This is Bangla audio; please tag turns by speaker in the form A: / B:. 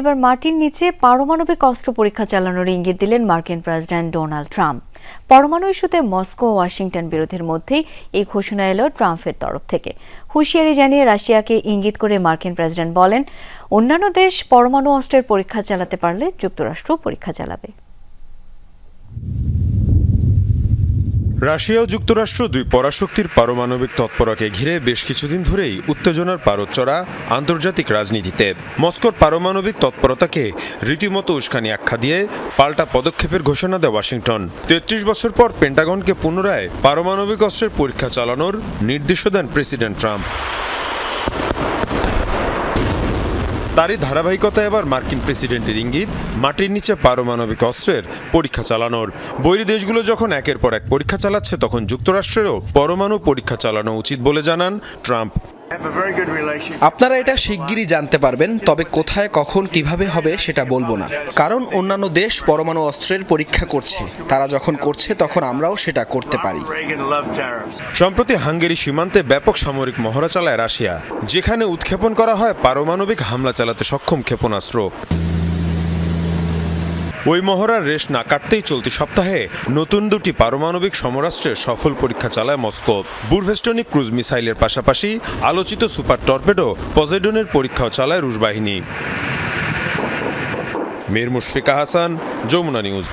A: এবার মাটির নিচে পারমাণবিক অস্ত্র পরীক্ষা চালানোর ইঙ্গিত দিলেন মার্কিন প্রেসিডেন্ট ডোনাল্ড ট্রাম্প। পরমাণু ইস্যুতে মস্কো ও ওয়াশিংটন বিরোধের মধ্যেই এই ঘোষণা এলো ট্রাম্পের তরফ থেকে। হুঁশিয়ারি জানিয়ে রাশিয়াকে ইঙ্গিত করে মার্কিন প্রেসিডেন্ট বলেন, অন্যান্য দেশ পরমাণু অস্ত্রের পরীক্ষা চালাতে পারলে যুক্তরাষ্ট্র পরীক্ষা চালাবে।
B: রাশিয়া ও যুক্তরাষ্ট্র দুই পরাশক্তির পারমাণবিক তৎপরাকে ঘিরে বেশ কিছুদিন ধরেই উত্তেজনার পারদ আন্তর্জাতিক রাজনীতিতে। মস্কোর পারমাণবিক তৎপরতাকে রীতিমতো উস্কানি আখ্যা দিয়ে পাল্টা পদক্ষেপের ঘোষণা দেয় ওয়াশিংটন। তেত্রিশ বছর পর পেন্টাগনকে পুনরায় পারমাণবিক অস্ত্রের পরীক্ষা চালানোর নির্দেশ দেন প্রেসিডেন্ট ট্রাম্প। তারই ধারাবাহিকতা এবার মার্কিন প্রেসিডেন্টের ইঙ্গিত, মাটির নিচে পারমাণবিক অস্ত্রের পরীক্ষা চালানোর। বৈরী দেশগুলো যখন একের পর এক পরীক্ষা চালাচ্ছে, তখন যুক্তরাষ্ট্রেরও পরমাণু পরীক্ষা চালানো উচিত বলে জানান ট্রাম্প।
C: আপনারা এটা শিগগিরই জানতে পারবেন তবে কোথায় কখন কীভাবে হবে সেটা বলব না। কারণ অন্যান্য দেশ পরমাণু অস্ত্রের পরীক্ষা করছে। তারা যখন করছে তখন আমরাও সেটা করতে পারি.
B: সম্প্রতি হাঙ্গেরি সীমান্তে ব্যাপক সামরিক মহড়া চালায় রাশিয়া যেখানে উৎক্ষেপণ করা হয় পারমাণবিক হামলা চালাতে সক্ষম ক্ষেপণাস্ত্র। ওই মহড়ার রেশ না কাটতেই চলতি সপ্তাহে নতুন দুটি পারমাণবিক সমরাষ্ট্রের সফল পরীক্ষা চালায় মস্কো। বুরভেস্টনিক ক্রুজ মিসাইলের পাশাপাশি আলোচিত সুপার টর্পেডো পজেডনের পরীক্ষাও চালায় রুশ বাহিনী। মীর মুশফিকা হাসান, যমুনা নিউজ।